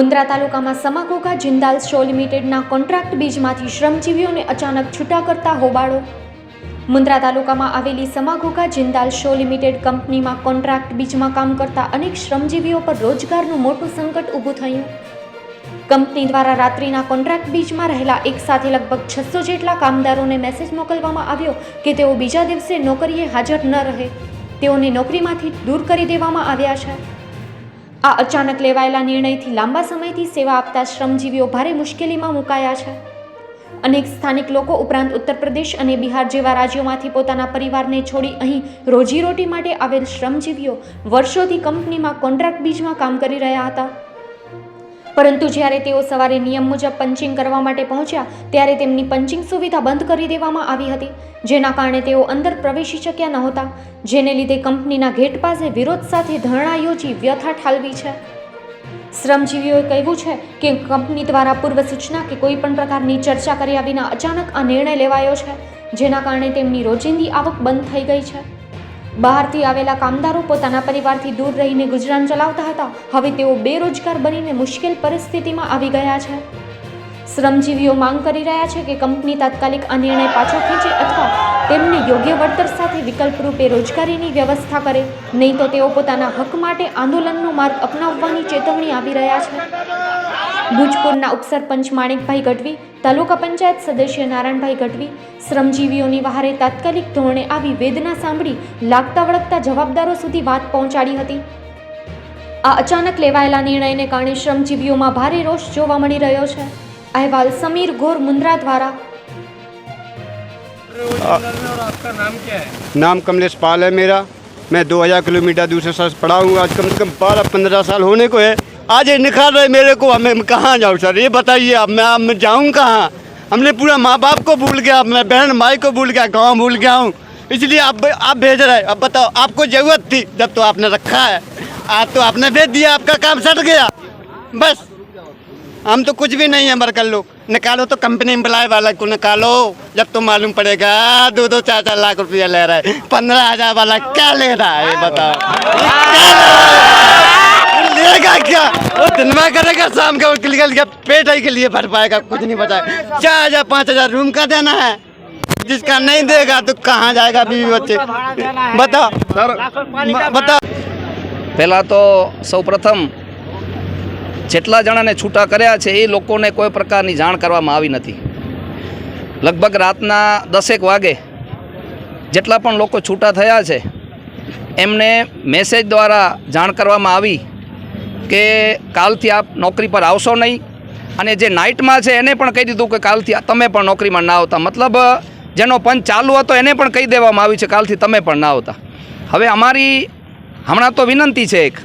મુન્દ્રા તાલુકામાં સમાકોકા જિંદાલ શો લિમિટેડના કોન્ટ્રાક્ટ બીજમાંથી શ્રમજીવીઓને અચાનક છૂટા કરતા હોબાળો. મુન્દ્રા તાલુકામાં આવેલી સમાકોકા જિંદાલ શો લિમિટેડ કંપનીમાં કોન્ટ્રાક્ટ બીજમાં કામ કરતા અનેક શ્રમજીવીઓ પર રોજગારનું મોટું સંકટ ઊભું થયું. કંપની દ્વારા રાત્રિના કોન્ટ્રાક્ટ બીજમાં રહેલા એક સાથે લગભગ છસો જેટલા કામદારોને મેસેજ મોકલવામાં આવ્યો કે તેઓ બીજા દિવસે નોકરીએ હાજર ન રહે. તેઓને નોકરીમાંથી દૂર કરી દેવામાં આવ્યા છે. આ અચાનક લેવાયેલા નિર્ણયથી લાંબા સમયથી સેવા આપતા શ્રમજીવીઓ ભારે મુશ્કેલીમાં મુકાયા છે. અનેક સ્થાનિક લોકો ઉપરાંત ઉત્તર પ્રદેશ અને બિહાર જેવા રાજ્યોમાંથી પોતાના પરિવારને છોડી અહીં રોજીરોટી માટે આવેલ શ્રમજીવીઓ વર્ષોથી કંપનીમાં કોન્ટ્રાક્ટ બીજમાં કામ કરી રહ્યા હતા. પરંતુ જ્યારે તેઓ સવારે નિયમ મુજબ પંચિંગ કરવા માટે પહોંચ્યા, ત્યારે તેમની પંચિંગ સુવિધા બંધ કરી દેવામાં આવી હતી, જેના કારણે તેઓ અંદર પ્રવેશી શક્યા નહોતા જેને લીધે કંપનીના ગેટ પાસે વિરોધ સાથે ધરણા યોજી વ્યથા ઠાલવી છે. શ્રમજીવીઓએ કહ્યું છે કે કંપની દ્વારા પૂર્વ સૂચના કે કોઈ પણ પ્રકારની ચર્ચા કર્યા વિના અચાનક આ નિર્ણય લેવાયો છે, જેના કારણે તેમની રોજિંદી આવક બંધ થઈ ગઈ છે. બહારથી આવેલા કામદારો પોતાના પરિવારથી દૂર રહીને ગુજરાન ચલાવતા હતા. હવે તેઓ બેરોજગાર બનીને મુશ્કેલ પરિસ્થિતિમાં આવી ગયા છે. શ્રમજીવીઓ માંગ કરી રહ્યા છે કે કંપની તાત્કાલિક આ નિર્ણય પાછો ખેંચે અથવા તેમને યોગ્ય વળતર સાથે વિકલ્પ રૂપે રોજગારીની વ્યવસ્થા કરે. નહીં તો તેઓ પોતાના હક માટે આંદોલનનો માર્ગ અપનાવવાની ચેતવણી આપી રહ્યા છે. ભુજપુરના ઉપસરપંચ માણેકભાઈ ગઢવી તાલુકા પંચાયત સદસ્ય નારાયણભાઈ ગઢવી શ્રમજીવીઓની વહારે તાત્કાલિક ધોરણે આવી વેદના સાંભળી લાગતા વળગતા જવાબદારો સુધી વાત પહોંચાડી હતી આ અચાનક લેવાયેલા નિર્ણયને કારણે શ્રમજીવીઓમાં ભારે રોષ જોવા મળી રહ્યો છે અહેવાલ સમીર ઘોર મુન્દ્રા દ્વારા और आपका नाम क्या है नाम कमलेश पाल है मेरा मैं 2000 किलोमीटर दूसरे शहर से पढ़ा हूँ आज कम से कम बारह पंद्रह साल होने को है आज ये निकाल रहे मेरे को, हमें कहाँ जाऊँ सर? ये बताइए अब मैं अब जाऊँ कहाँ? हमने पूरा माँ बाप को भूल गया मैं बहन भाई को भूल गया, गाँव भूल गया हूँ। इसलिए आप आप भेज रहे अब बताओ, आपको ज़रूरत थी जब तो आपने रखा है। आज तो आपने भेज दिया, आपका काम सट गया। बस। हम तो कुछ भी नहीं है मर कर लो निकालो तो कंपनी एम्प्लॉय वाला को निकालो। जब तो मालूम पड़ेगा, दो दो, चार चार लाख रुपया ले रहा है। पंद्रह हज़ार वाला क्या ले रहा है बताओ। ये क्या लेगा क्या वो दिन में करेगा शाम का वो निकल गया पेट ही के लिए भर पाएगा कुछ नहीं बचाएगा चार हजार पाँच हजार रूम का देना है जिसका नहीं देगा तो कहाँ जाएगा बीवी बच्चे बताओ बताओ પહેલાં તો સૌ પ્રથમ જેટલા જણાને છૂટા કર્યા છે એ લોકોને કોઈ પ્રકારની જાણ કરવામાં આવી નથી લગભગ રાતના દસેક વાગે જેટલા પણ લોકો છૂટા થયા છે એમને મેસેજ દ્વારા જાણ કરવામાં આવી કે કાલથી આપ નોકરી પર આવશો નહીં. અને જે નાઇટમાં છે એને પણ કહી દીધું કે કાલથી તમે પણ નોકરીમાં ના આવતા. મતલબ જેનો પંચ ચાલુ હતો એને પણ કહી દેવામાં આવ્યું છે કાલથી તમે પણ ના આવતા. હવે અમારી હમણાં તો વિનંતી છે એક,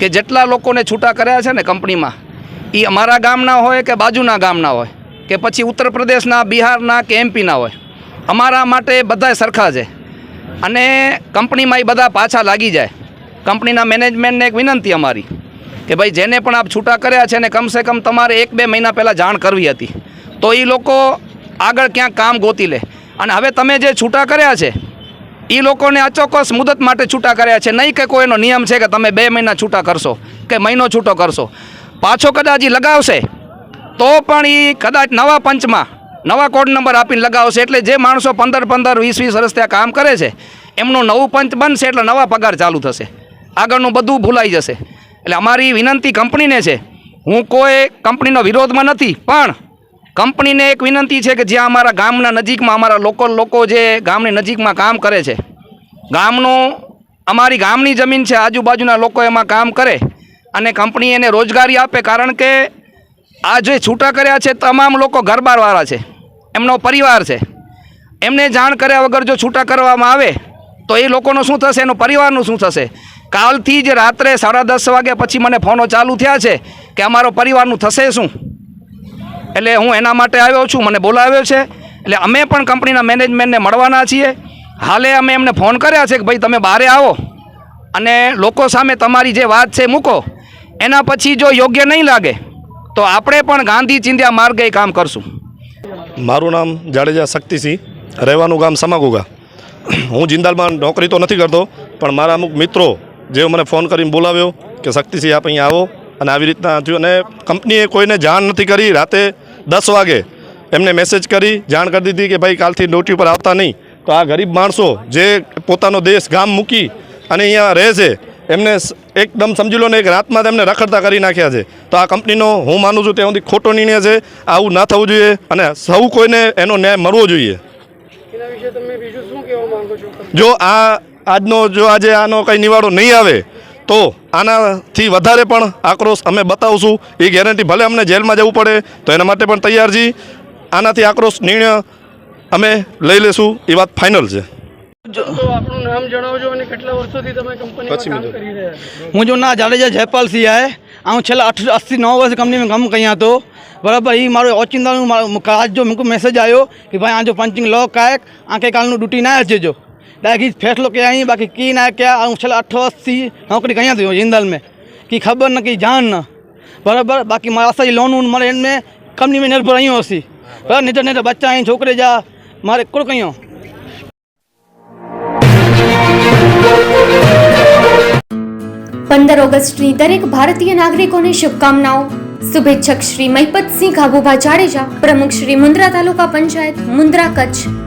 કે જેટલા લોકોને છૂટા કર્યા છે ને કંપનીમાં એ અમારા ગામના હોય કે બાજુના ગામના હોય, કે પછી ઉત્તર પ્રદેશના બિહારના કે એમપીના હોય, અમારા માટે બધા સરખા છે. અને કંપનીમાં એ બધા પાછા લાગી જાય. કંપનીના મેનેજમેન્ટને એક વિનંતી અમારી કે ભાઈ જેને પણ આપ છૂટા કર્યા છે ને કમસે કમ તમારે એક બે મહિના પહેલાં જાણ કરવી હતી, તો એ લોકો આગળ ક્યાંક કામ ગોતી લે. અને હવે તમે જે છૂટા કર્યા છે એ લોકોને અચોક્કસ મુદત માટે છૂટા કર્યા છે. નહીં કે કોઈનો નિયમ છે કે તમે બે મહિના છૂટા કરશો કે મહિનો છૂટો કરશો. પાછો કદાચ એ લગાવશે, તો પણ એ કદાચ નવા પંચમાં, નવા કોડ નંબર આપીને લગાવશે. એટલે જે માણસો પંદર પંદર, વીસ વીસ વર્ષ ત્યાં કામ કરે છે, એમનું નવું પંચ બનશે એટલે નવા પગાર ચાલુ થશે. આગળનું બધું ભૂલાઈ જશે. એટલે અમારી વિનંતી કંપનીને છે, હું કોઈ કંપનીનો વિરોધમાં નથી, પણ કંપનીને એક વિનંતી છે કે જ્યાં અમારા ગામના નજીકમાં અમારા લોકલ લોકો જે ગામની નજીકમાં કામ કરે છે, ગામનું, અમારી ગામની જમીન છે, આજુબાજુના લોકો એમાં કામ કરે અને કંપની એને રોજગારી આપે કારણ કે આ જે છૂટા કર્યા છે, તમામ લોકો ઘરબારવાળા છે, એમનો પરિવાર છે. એમને જાણ કર્યા વગર જો છૂટા કરવામાં આવે, તો એ લોકોનું શું થશે? એનું પરિવારનું શું થશે? કાલથી જ રાત્રે સાડા દસ વાગ્યા પછી મને ફોનો ચાલુ થયા છે કે અમારો પરિવારનું થશે શું? એટલે હું એના માટે આવ્યો છું, મને બોલાવ્યો છે. એટલે અમે પણ કંપનીના મેનેજમેન્ટને મળવાના છીએ. હાલે અમે એમને ફોન કર્યા છે કે ભાઈ તમે બહારે આવો અને લોકો સામે તમારી જે વાત છે મૂકો. એના પછી જો યોગ્ય નહીં લાગે, તો આપણે પણ ગાંધી ચિંધ્યા માર્ગે કામ કરશું. મારું નામ જાડેજા શક્તિસિંહ, રહેવાનું ગામ સમાગુગા. હું જિંદાલમાં નોકરી તો નથી કરતો, પણ મારા અમુક મિત્રો જેઓ મને ફોન કરીને બોલાવ્યો કે શક્તિસિંહ આપ અહીંયા આવો. અને આવી રીતના થયું. અને કંપનીએ કોઈને જાણ નથી કરી. રાતે દસ વાગે એમને મેસેજ કરી જાણ કરી દીધી કે ભાઈ કાલથી ડ્યુટી ઉપર આવતા નહીં. તો આ ગરીબ માણસો જે પોતાનો દેશ ગામ મૂકી અને અહીંયા રહે છે એમને એકદમ સમજી લો ને એક રાતમાં તેમને રખડતા કરી નાખ્યા છે. તો આ કંપનીનો હું માનું છું ત્યાં સુધી ખોટો નિર્ણય છે. આવું ના થવું જોઈએ અને સૌ કોઈને એનો ન્યાય મળવો જોઈએ. જો આ આજનો જો આજે આનો કંઈ નિવાડો નહીં આવે તો આનાથી વધારે પણ આક્રોશ અમે બતાવશું એ ગેરંટી ભલે અમને જેલમાં જવું પડે તો એના માટે પણ તૈયાર છીએ આનાથી આક્રોશ નિર્ણય અમે લઈ લેશું એ વાત ફાઇનલ છે તો આપણું નામ જણાવજો અને કેટલા વર્ષોથી તમે કંપનીમાં કામ કરી રહ્યા છો मुंहिंजो नालो जाडेजा जयपाल सिंह आहे ऐं छेल्ला अठ असी नव वर्ष कंपनी में कमु कयां थो बराबरि ही मारो ओचिंदा आज जो मूंखे मैसेज आयो की भाई आजो पंचिंग लॉक आहे आंखे काल ड्यूटी न अचिजो डायरेक्ट फ़ैसिलो कया आहीं बाक़ी की न कया ऐं छेल्ला अठ वर्ष नौकिरी कयां थी जिंदल में की ख़बर न की जान न बराबरि बाक़ी मां असांजी लोन वोन मारे हिन में कंपनी में निर्भर आहियूं असीं बराबरि नित नित बच्चा आहिनि छोकिरे जा मारे कुड़ कयूं પંદર ઓગસ્ટની દરેક ભારતીય નાગરિકોને શુભકામનાઓ શુભેચ્છક શ્રી મહિપતસિંહ ઘાબુભા જાડેજા પ્રમુખ શ્રી મુન્દ્રા તાલુકા પંચાયત મુન્દ્રા કચ્છ